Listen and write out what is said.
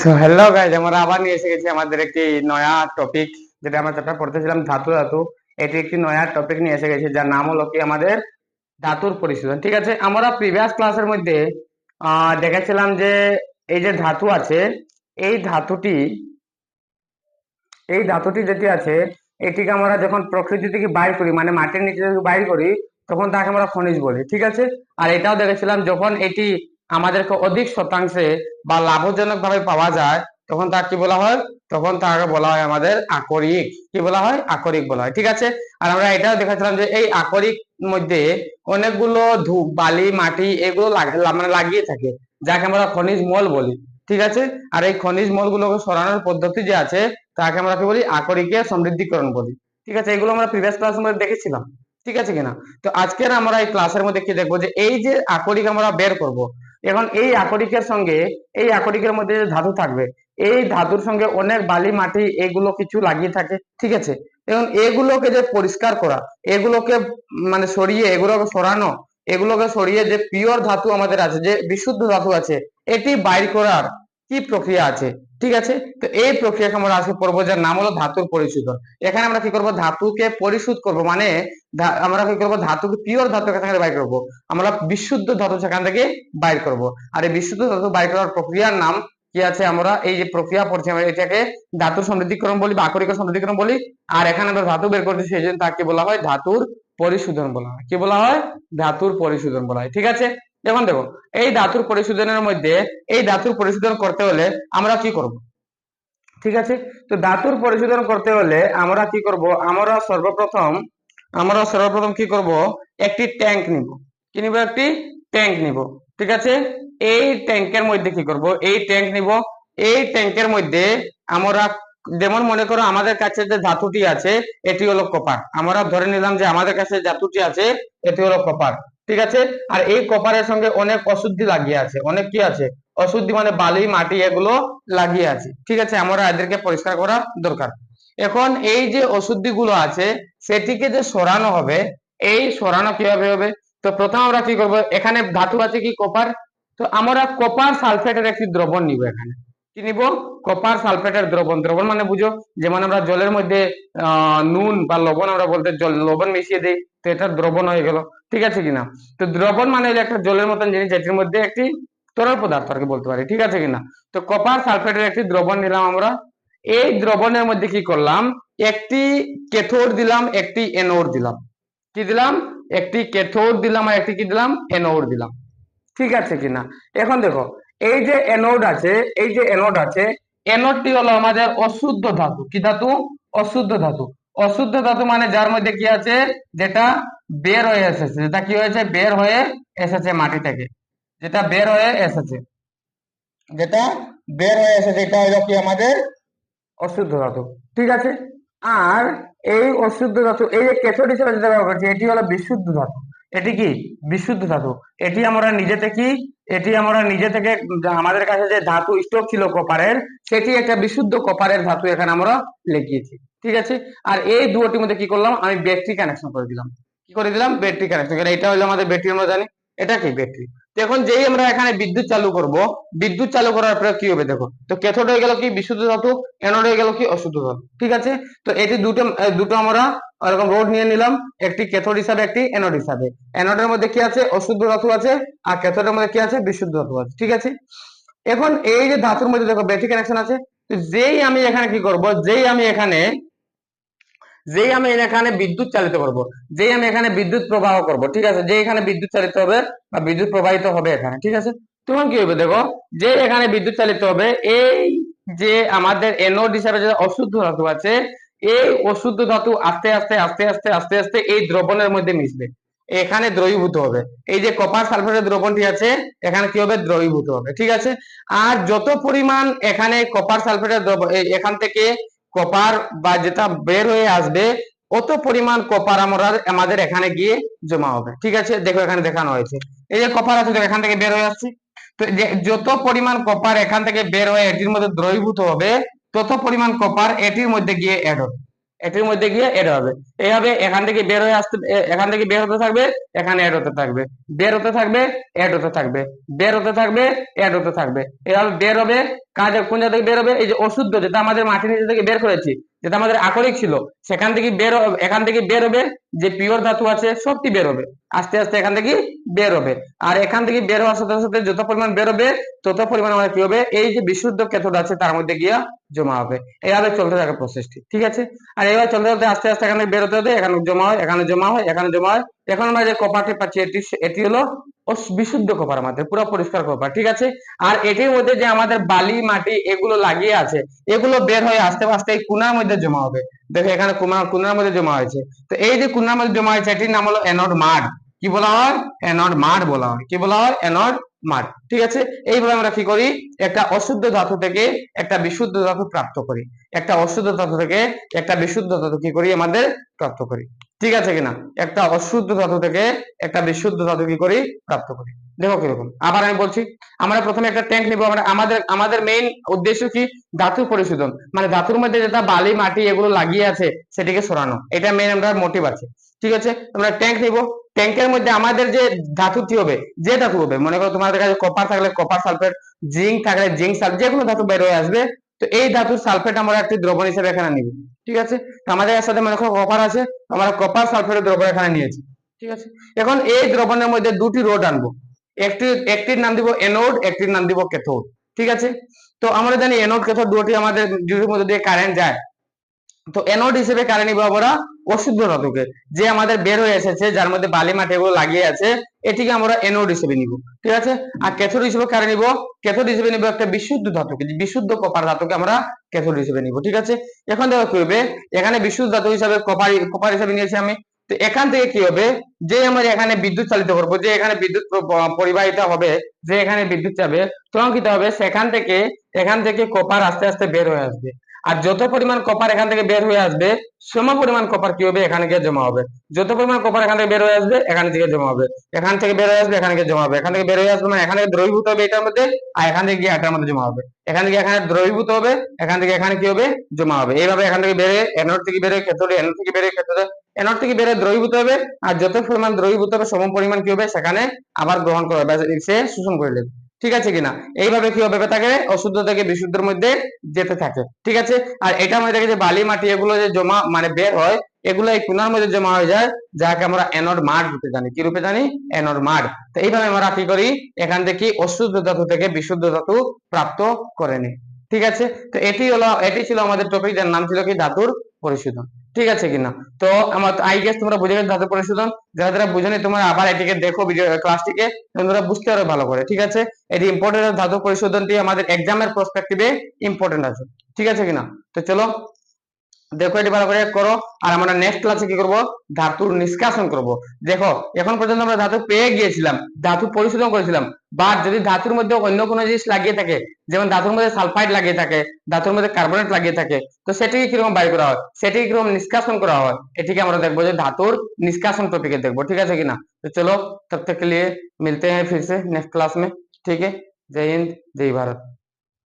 So hello guys আমরা আবার নিয়ে এসে গেছি আমাদের একটি নয়া টপিক যেটা আমরা চ্যাপ্টার পড়তেছিলাম, ধাতু ধাতু। এটি একটি নয়া টপিক নিয়ে এসে গেছি, যার নাম হলো কি আমাদের ধাতুর পরিশোধন। ঠিক আছে, আমরা প্রিভিয়াস ক্লাসের মধ্যে দেখেছিলাম যে এই যে ধাতু আছে, এই ধাতুটি এই ধাতুটি যেটি আছে, এটিকে আমরা যখন প্রকৃতি থেকে বাইর করি মানে মাটির নিচে থেকে বাইর করি, তখন তাকে আমরা খনিজ বলি, ঠিক আছে? আর এটাও দেখেছিলাম যখন এটি আমাদেরকে অধিক শতাংশে বা লাভজনক ভাবে পাওয়া যায়, তখন তাকে কি বলা হয়? তখন তাকে বলা হয় আমাদের আকরিক। কি বলা হয়? আকরিক বলা হয়। ঠিক আছে? আর আমরা এটাও দেখেছিলাম যে এই আকরিক মধ্যে অনেকগুলো ধূপ, বালি, মাটি এগুলো মানে লাগিয়ে থাকে, যাকে আমরা খনিজ মল বলি। ঠিক আছে? আর এই খনিজ মলগুলোকে সরানোর পদ্ধতি যে আছে, তাকে আমরা কি বলি? আকরিকে সমৃদ্ধিকরণ বলি। ঠিক আছে? এগুলো আমরা প্রিভিয়াস ক্লাসের মধ্যে দেখেছিলাম। ঠিক আছে কিনা? তো আজকের আমরা এই ক্লাসের মধ্যে কি দেখব? যে এই যে আকরিক আমরা বের করব এখন এই আকরিকের সঙ্গে, এই আকরিকের মধ্যে যে ধাতু থাকবে, এই ধাতুর সঙ্গে অনেক বালি, মাটি, এগুলো কিছু লাগিয়ে থাকে, ঠিক আছে? এখন এগুলোকে যে পরিষ্কার করা, এগুলোকে মানে সরিয়ে, এগুলোকে সরানো, এগুলোকে সরিয়ে যে পিওর ধাতু আমাদের আছে, যে বিশুদ্ধ ধাতু আছে, এটি বাইর করার কি প্রক্রিয়া আছে? ঠিক আছে? তো এই প্রক্রিয়াকে আমরা আজকে পড়ব, যার নাম হলো ধাতুর পরিশোধন। এখানে আমরা কি করব? ধাতুকে পরিশোধ করব মানে আমরা কি করব? ধাতুকে পিওর ধাতু এখান থেকে বাইর করব। আমরা বিশুদ্ধ ধাতু সেখান থেকে বাইর করব। আর এই বিশুদ্ধ ধাতু বাইর করার প্রক্রিয়ার নাম কি আছে? আমরা এই যে প্রক্রিয়া পড়ছি, আমরা এটাকে ধাতুর সমৃদ্ধিকরণ বলি বা আকরিক সমৃদ্ধিকরণ বলি। আর এখানে আমরা ধাতু বের করছি, সেই জন্য তাকে বলা হয় ধাতুর পরিশোধন বলা হয়। কি বলা হয়? ধাতুর পরিশোধন বলা হয়। ঠিক আছে? দেখুন দেখো, এই ধাতুর পরিশোধনের মধ্যে, এই ধাতুর পরিশোধন করতে হলে আমরা কি করব? ঠিক আছে? তো ধাতুর পরিশোধন করতে হলে আমরা কি করব? আমরা সর্বপ্রথম আমরা সর্বপ্রথম কি করব? একটি ট্যাঙ্ক নিব। কি নিব একটি? ট্যাঙ্ক নিব। ঠিক আছে? এই ট্যাঙ্কের মধ্যে কি করব? এই ট্যাঙ্ক নিব। এই ট্যাঙ্কের মধ্যে আমরা, যেমন মনে করো আমাদের কাছে যে ধাতুটি আছে, এটি হলো কপার আমরা ধরে নিলাম যে আমাদের কাছে ধাতুটি আছে, এটি হলো কপার ঠিক আছে? আর এই কপারের সঙ্গে অনেক অশুদ্ধি লাগিয়ে আছে। অনেক কি আছে? অশুদ্ধি মানে বালি, মাটি এগুলো লাগিয়ে আছে। ঠিক আছে? আমরা এদেরকে পরিষ্কার করা দরকার। এখন এই যে অশুদ্ধি গুলো আছে, সেটিকে যে সরানো হবে, এই সরানো কীভাবে হবে? তো প্রথম আমরা কি করব? এখানে ধাতু আছে কি? কপার। তো আমরা কপার সালফেটের একটি দ্রবণ নিব এখানে। কি নিব? কপার সালফেটের দ্রবণ। দ্রবণ মানে বুঝো, যেমন আমরা জলের মধ্যে নুন বা লবণ আমরা বলতে জল, লবণ মিশিয়ে দিই, তো এটা দ্রবণ হয়ে গেল। ঠিক আছে কিনা? তো দ্রবণ মানে হলো একটা জলের মতন জিনিস, যেটির মধ্যে একটি তরল পদার্থ আর কি বলতে পারি, ঠিক আছে কিনা? তো কপার সালফেটের একটি দ্রবণ নিলাম আমরা। এই দ্রবণের মধ্যে কি করলাম? একটি ক্যাথোড দিলাম, একটি এনোড দিলাম। কি দিলাম? একটি ক্যাথোড দিলাম আর একটি কি দিলাম? এনোড দিলাম। ঠিক আছে কিনা? এখন দেখো, এই যে এনোড আছে, এই যে এনোড আছে এনোডটি হলো আমাদের অশুদ্ধ ধাতু। কি ধাতু? অশুদ্ধ ধাতু। অশুদ্ধ ধাতু মানে যার মধ্যে কি আছে? যেটা বের হয়ে এসেছে। যেটা কি হয়েছে? বের হয়ে এসেছে মাটি থেকে। যেটা বের হয়ে এসেছে। যেটা বের হয়ে এসেছে, এটা হলো কি আমাদের অশুদ্ধ ধাতু। ঠিক আছে? আর এই অশুদ্ধ ধাতু, এই যে ক্যাথোড হিসেবে যেটা ব্যবহার করছি, এটি হলো বিশুদ্ধ ধাতু। এটি কি? বিশুদ্ধ ধাতু। এটি আমরা নিজে থেকে এটি আমরা নিজে থেকে, আমাদের কাছে যে ধাতু স্টক ছিল কপারের সেটি একটা বিশুদ্ধ কপারের ধাতু এখানে আমরা লিখিয়েছি। ঠিক আছে? আর এই দুটোর মধ্যে কি করলাম? আমি ব্যাটারি কানেকশন করে দিলাম। কি করে দিলাম? ব্যাটারি কানেকশন এটা হলো আমাদের ব্যাটারি আমরা জানি। এটা কি? ব্যাটারি এখন যেই আমরা এখানে বিদ্যুৎ চালু করব, বিদ্যুৎ চালু করার পরে কি হবে দেখো তো ক্যাথোড হয়ে গেল কি? বিশুদ্ধ ধাতু অ্যানোড হয়ে গেল কি? অশুদ্ধ ধাতু, ঠিক আছে? তো এটি দুটো দুটো আমরা এরকম রোড নিয়ে নিলাম, একটি ক্যাথোড হিসাবে, একটি অ্যানোড হিসাবে। অ্যানোডের মধ্যে কি আছে? অশুদ্ধ ধাতু আছে, আর ক্যাথোডের মধ্যে কি আছে? বিশুদ্ধ ধাতু আছে, ঠিক আছে? এখন এই যে ধাতুর মধ্যে দেখো ব্যাটারি কানেকশন আছে, তো যেই আমি এখানে কি করব, যেই আমি এখানে যেই আমি এখানে বিদ্যুৎ চালিত করব, যেই আমি এখানে বিদ্যুৎ প্রবাহ করব, ঠিক আছে? যে এখানে বিদ্যুৎ চালিত হবে বা বিদ্যুৎ প্রবাহিত হবে এখানে, ঠিক আছে? তখন কি হবে দেখো, যে এখানে বিদ্যুৎ চালিত হবে, এই যে আমাদের এনোড হিসাবে যে অশুদ্ধ ধাতু আছে, এই অশুদ্ধ ধাতু আস্তে আস্তে আস্তে আস্তে আস্তে আস্তে এই দ্রবণের মধ্যে মিশবে। এখানে দ্রবীভূত হবে। এই যে কপার সালফেটের দ্রবণটি আছে, এখানে কি হবে? দ্রবীভূত হবে, ঠিক আছে? আর যত পরিমাণ এখানে কপার সালফেটের দ্রবণ এখান থেকে কপার বা যেটা বের হয়ে আসবে, অত পরিমাণ কপার আমরা আমাদের এখানে গিয়ে জমা হবে। ঠিক আছে? দেখো এখানে দেখানো হয়েছে। এই যে কপার আছে এখান থেকে বের হয়ে আসছে। তো যত পরিমাণ কপার এখান থেকে বের হয়ে এটির মধ্যে দ্রবীভূত হবে, তত পরিমাণ কপার এটির মধ্যে গিয়ে অ্যাড হবে। এটির মধ্যে গিয়ে এড হবে। এইভাবে এখান থেকে বের হয়ে আসতে এখান থেকে বের হতে থাকবে, এখানে এড হতে থাকবে। বের হতে থাকবে এড হতে থাকবে। বের হতে থাকবে এড হতে থাকবে। এভাবে বের হবে কাজে কোন জায়গা থেকে বের হবে? এই যে অশুদ্ধ যেটা আমাদের মাটির নিচে থেকে বের করেছি যেটা আমাদের আকরিক ছিল, সেখান থেকে বের এখান থেকে বের হবে, যে পিওর ধাতু আছে, সবটি বের হবে। আস্তে আস্তে এখান থেকে বের হবে। আর এখান থেকে বের হওয়ার সাথে সাথে যত পরিমাণ বের হবে, তত পরিমাণ আমাদের কি হবে? এই যে বিশুদ্ধ ক্যাথোড আছে, তার মধ্যে গিয়া জমা হবে। এইভাবে চলতে থাকে প্রসেসটি ঠিক আছে? আর এইভাবে চলতে চলতে আস্তে আস্তে এখানে বের হতে এখানে জমা হয়, এখানে জমা হয়, এখানে জমা হয়। এখন আমরা যে কপারটি পাচ্ছি, এটি এটি হলো বিশুদ্ধ কপার আমাদের, পুরো পরিষ্কার কপার, ঠিক আছে? আর এটির মধ্যে যে আমাদের বালি, মাটি এগুলো লাগিয়ে আছে, এগুলো বের হয়ে আস্তে আস্তে এই কুনার মধ্যে জমা হবে। দেখো এখানে কুনা কুনার মধ্যে জমা হয়েছে। তো এই যে কুনার মধ্যে জমা হয়েছে, এটির নাম হলো এনড মাড। কি বলা হয়? এনড মাড বলা হয়। কি বলা হয়? এনড মাড, ঠিক আছে? এইভাবে আমরা কি করি? একটা অশুদ্ধ ধাতু থেকে একটা বিশুদ্ধ ধাতু প্রাপ্ত করি। একটা অশুদ্ধ ধাতু থেকে একটা বিশুদ্ধ ধাতু কি করি? আমাদের প্রাপ্ত করি। ঠিক আছে কিনা? একটা অশুদ্ধ ধাতু থেকে একটা বিশুদ্ধ ধাতু কি করি? প্রাপ্ত করি। দেখো কীরকম। আবার আমি বলছি, আমরা প্রথমে একটা ট্যাঙ্ক নিব। আমরা, আমাদের আমাদের মেইন উদ্দেশ্য কি? ধাতু পরিশোধন। মানে ধাতুর মধ্যে যেটা বালি, মাটি এগুলো লাগিয়ে আছে, সেটিকে সরানো। এটা মেইন আমরা মোটিভ আছে। ঠিক আছে? আমরা ট্যাঙ্ক নিব। ট্যাঙ্কের মধ্যে আমাদের যে ধাতুটি হবে? যে ধাতু হবে, মনে করো তোমাদের কাছে কপার থাকলে কপার সালফেট জিঙ্ক থাকলে জিঙ্ক সালফেট যে কোনো ধাতু বের হয়ে আসবে তো এই ধাতুর সালফেট আমরা একটি দ্রবণ হিসেবে এখানে নিব, ঠিক আছে? আমাদের সাথে মনে করো কপার আছে, আমরা কপার সালফেটের দ্রবণ এখানে নিয়েছি, ঠিক আছে? এখন এই দ্রবণের মধ্যে দুটি রোড আনব, একটি, একটির নাম দিব এনোড একটির নাম দিব ক্যাথোড ঠিক আছে? তো আমরা জানি এনোড ক্যাথোড দুটি আমাদের মধ্যে দিয়ে কারেন্ট যায় তো এনোড হিসেবে কারে নিব আমরা? অশুদ্ধ ধাতুকে। যে আমাদের বের হয়ে এসেছে, যার মধ্যে বালি মাটি এগুলো লাগিয়ে আছে, এটিকে আমরা এনোড হিসেবে নিব। ঠিক আছে? আর ক্যাথোড হিসেবে কারে নিব? ক্যাথোড হিসেবে নিব একটা বিশুদ্ধ ধাতুকে, বিশুদ্ধ কপার ধাতুকে আমরা ক্যাথোড হিসেবে নিব। ঠিক আছে? এখন দেখো কি হবে? এখানে বিশুদ্ধ ধাতু হিসাবে কপার কপার হিসেবে নিয়েছি আমি। তো এখান থেকে কি হবে? যে আমরা এখানে বিদ্যুৎ চালিত করব, যে এখানে বিদ্যুৎ পরিবাহিত হবে, যে এখানে বিদ্যুৎ যাবে তখন কি হবে? সেখান থেকে, এখান থেকে কপার আস্তে আস্তে বের হয়ে আসবে। আর যত পরিমাণ কপার এখান থেকে বের হয়ে আসবে, সম পরিমাণ কপার কি হবে? এখানে গিয়ে জমা হবে। যত পরিমাণ কপার এখান থেকে বের হয়ে আসবে, এখান থেকে জমা হবে। এখান থেকে বের হয়ে আসবে, এখানে গিয়ে জমা হবে। এখান থেকে বের হয়ে আসবে মানে এখানে দ্রবীভূত হবে এটার মধ্যে, আর এখান থেকে গিয়ে এটার মধ্যে জমা হবে। এখান থেকে এখানে দ্রবীভূত হবে, এখান থেকে এখানে কি হবে? জমা হবে। এইভাবে এখান থেকে হয়ে এনোড থেকে বের হয়ে ক্ষেত্রে এনোড থেকে হয়ে ক্ষেত্রে এনোড থেকে হয়ে দ্রবীভূত হবে। আর যত পরিমাণ দ্রবীভূত হবে, সম পরিমাণ কি হবে? সেখানে আবার গ্রহণ করবে বা সে শোষণ করে নেবে। ঠিক আছে কিনা? এইভাবে কি হবে থাকে অশুদ্ধ থেকে বিশুদ্ধের মধ্যে যেতে থাকে। ঠিক আছে? আর এটার মধ্যে দেখে যে বালি মাটি, এগুলো যে জমা মানে বের হয়, এগুলো এই কোনার মধ্যে জমা হয়ে যায়, যাকে আমরা অ্যানোড মাড রূপে জানি। কি রূপে জানি? Anode mud. তো এইভাবে আমরা কি করি? এখান থেকে অশুদ্ধ ধাতু থেকে বিশুদ্ধ ধাতু প্রাপ্ত করে নিই। ঠিক আছে? তো এটি হলো, এটি ছিল আমাদের টপিক যার নাম ছিল কি? ধাতুর পরিশোধন। ঠিক আছে কিনা? তো আমার আই গেস তোমরা বুঝে গেছো ধাতু পরিশোধন। যারা যারা বুঝেনি তোমরা আবার এটিকে দেখো ভিডিও ক্লাসটিকে তোমরা বুঝতে পারো ভালো করে, ঠিক আছে? এটি ইম্পর্টেন্ট ধাতু পরিশোধনটি আমাদের এক্সামের প্রসপেক্টিভে ইম্পর্টেন্ট আছে, ঠিক আছে কিনা? তো চলো দেখো এটি ভালো করে করো আর আমরা নেক্সট ক্লাসে কি করব ধাতুর নিষ্কাশন করব দেখো এখন পর্যন্ত আমরা ধাতু পেয়ে গিয়েছিলাম ধাতু পরিশোধন করেছিলাম বা যদি ধাতুর মধ্যে অন্য কোনো জিনিস লাগিয়ে থাকে যেমন ধাতুর মধ্যে সালফাইড লাগিয়ে থাকে ধাতুর মধ্যে কার্বনেট লাগিয়ে থাকে তো সেটিকে কিরকম বাই করা হয় সেটিকে কিরকম নিষ্কাশন করা হয় এটিকে আমরা দেখবো যে ধাতুর নিষ্কাশন टॉपिक देखबो ठीक है कि ना तो चलो तब तक के लिए मिलते हैं फिर से नेक्स्ट क्लास में ठीक है जय हिंद जय भारत